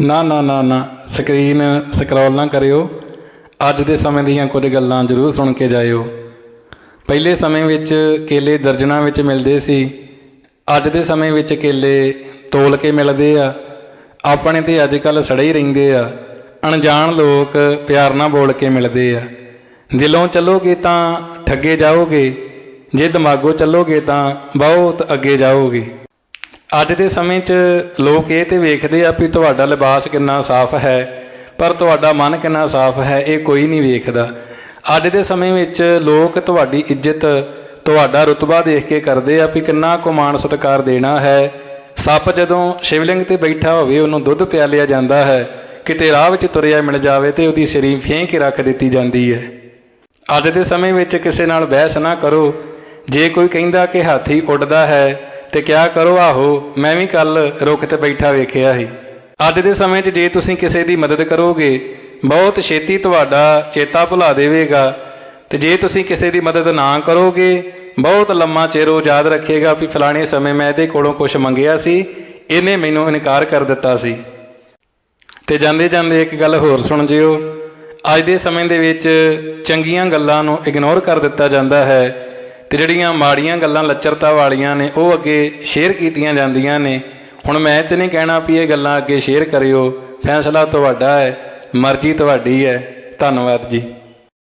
ਨਾ ਨਾ ਨਾ ਨਾ ਸਕਰੀਨ ਸਕਰੋਲ ਨਾ ਕਰਿਓ। ਅੱਜ ਦੇ ਸਮੇਂ ਦੀਆਂ ਕੁਝ ਗੱਲਾਂ ਜ਼ਰੂਰ ਸੁਣ ਕੇ ਜਾਇਓ। ਪਹਿਲੇ ਸਮੇਂ ਵਿੱਚ ਕੇਲੇ ਦਰਜਨਾਂ ਵਿੱਚ ਮਿਲਦੇ ਸੀ। ਅੱਜ ਦੇ ਸਮੇਂ ਵਿੱਚ ਕੇਲੇ ਤੋਲ ਕੇ ਮਿਲਦੇ ਆ। ਆਪਣੇ ਤੇ ਅੱਜ ਕੱਲ ਸੜੇ ਹੀ ਰਹਿੰਦੇ ਆ। ਅਣਜਾਣ ਲੋਕ ਪਿਆਰ ਨਾਲ ਬੋਲ ਕੇ ਮਿਲਦੇ ਆ। ਦਿਲੋਂ ਚੱਲੋਗੇ ਤਾਂ ਠੱਗੇ ਜਾਓਗੇ। ਜੇ ਦਿਮਾਗੋਂ ਚੱਲੋਗੇ ਤਾਂ ਬਹੁਤ ਅੱਗੇ ਜਾਓਗੇ। ਅੱਜ ਦੇ ਸਮੇਂ 'ਚ ਲੋਕ ਇਹ ਤੇ ਵੇਖਦੇ ਆ ਵੀ ਤੁਹਾਡਾ ਲਿਬਾਸ ਕਿੰਨਾ ਸਾਫ਼ ਹੈ, ਪਰ ਤੁਹਾਡਾ ਮਨ ਕਿੰਨਾ ਸਾਫ਼ ਹੈ, ਇਹ ਕੋਈ ਨਹੀਂ ਵੇਖਦਾ। ਅੱਜ ਦੇ ਸਮੇਂ ਵਿੱਚ ਲੋਕ ਤੁਹਾਡੀ ਇੱਜ਼ਤ, ਤੁਹਾਡਾ ਰੁਤਬਾ ਦੇਖ ਕੇ ਕਰਦੇ ਆ ਵੀ ਕਿੰਨਾ ਕੁ ਮਾਣ ਸਤਿਕਾਰ ਦੇਣਾ ਹੈ। ਸੱਪ ਜਦੋਂ ਸ਼ਿਵਲਿੰਗ ਤੇ ਬੈਠਾ ਹੋਵੇ, ਉਹਨੂੰ ਦੁੱਧ ਪਿਆਲਿਆ ਜਾਂਦਾ ਹੈ। ਕਿਤੇ ਰਾਹ ਵਿੱਚ ਤੁਰਿਆ ਮਿਲ ਜਾਵੇ ਤੇ ਉਹਦੀ ਸਰੀਰ ਫੇਂਕ ਕੇ ਰੱਖ ਦਿੱਤੀ ਜਾਂਦੀ ਹੈ। ਅੱਜ ਦੇ ਸਮੇਂ ਵਿੱਚ ਕਿਸੇ ਨਾਲ ਬਹਿਸ ਨਾ ਕਰੋ। ਜੇ ਕੋਈ ਕਹਿੰਦਾ ਕਿ ਹਾਥੀ ਉੱਡਦਾ ਹੈ ਤੇ ਕਿਆ ਕਰੋ ਆਹੋ, ਮੈਂ ਵੀ ਕੱਲ ਰੁੱਖ ਤੇ ਬੈਠਾ ਵੇਖਿਆ ਸੀ। ਅੱਜ ਦੇ ਸਮੇਂ 'ਚ ਜੇ ਤੁਸੀਂ ਕਿਸੇ ਦੀ ਮਦਦ ਕਰੋਗੇ, ਬਹੁਤ ਛੇਤੀ ਤੁਹਾਡਾ ਚੇਤਾ ਭੁਲਾ ਦੇਵੇਗਾ। ਤੇ ਜੇ ਤੁਸੀਂ ਕਿਸੇ ਦੀ ਮਦਦ ਨਾ ਕਰੋਗੇ, ਬਹੁਤ ਲੰਮਾ ਚਿਰ ਉਹ ਯਾਦ ਰੱਖੇਗਾ ਵੀ ਫਲਾਣੇ ਸਮੇਂ ਮੈਂ ਇਹਦੇ ਕੋਲੋਂ ਕੁਝ ਮੰਗਿਆ ਸੀ, ਇਹਨੇ ਮੈਨੂੰ ਇਨਕਾਰ ਕਰ ਦਿੱਤਾ ਸੀ। ਤੇ ਜਾਂਦੇ ਜਾਂਦੇ ਇੱਕ ਗੱਲ ਹੋਰ ਸੁਣ ਜਿਓ। ਅੱਜ ਦੇ ਸਮੇਂ ਦੇ ਵਿੱਚ ਚੰਗੀਆਂ ਗੱਲਾਂ ਨੂੰ ਇਗਨੋਰ ਕਰ ਦਿੱਤਾ ਜਾਂਦਾ ਹੈ। ਤੇ ਜਿਹੜੀਆਂ ਮਾੜੀਆਂ ਗੱਲਾਂ ਲੱਚਰਤਾ ਵਾਲੀਆਂ ਨੇ, ਉਹ ਅੱਗੇ ਸ਼ੇਅਰ ਕੀਤੀਆਂ ਜਾਂਦੀਆਂ ਨੇ। ਹੁਣ ਮੈਂ ਤੇ ਨਹੀਂ ਕਹਿਣਾ ਵੀ ਇਹ ਗੱਲਾਂ ਅੱਗੇ ਸ਼ੇਅਰ ਕਰਿਓ। ਫੈਸਲਾ ਤੁਹਾਡਾ ਹੈ, ਮਰਜ਼ੀ ਤੁਹਾਡੀ ਹੈ। ਧੰਨਵਾਦ ਜੀ।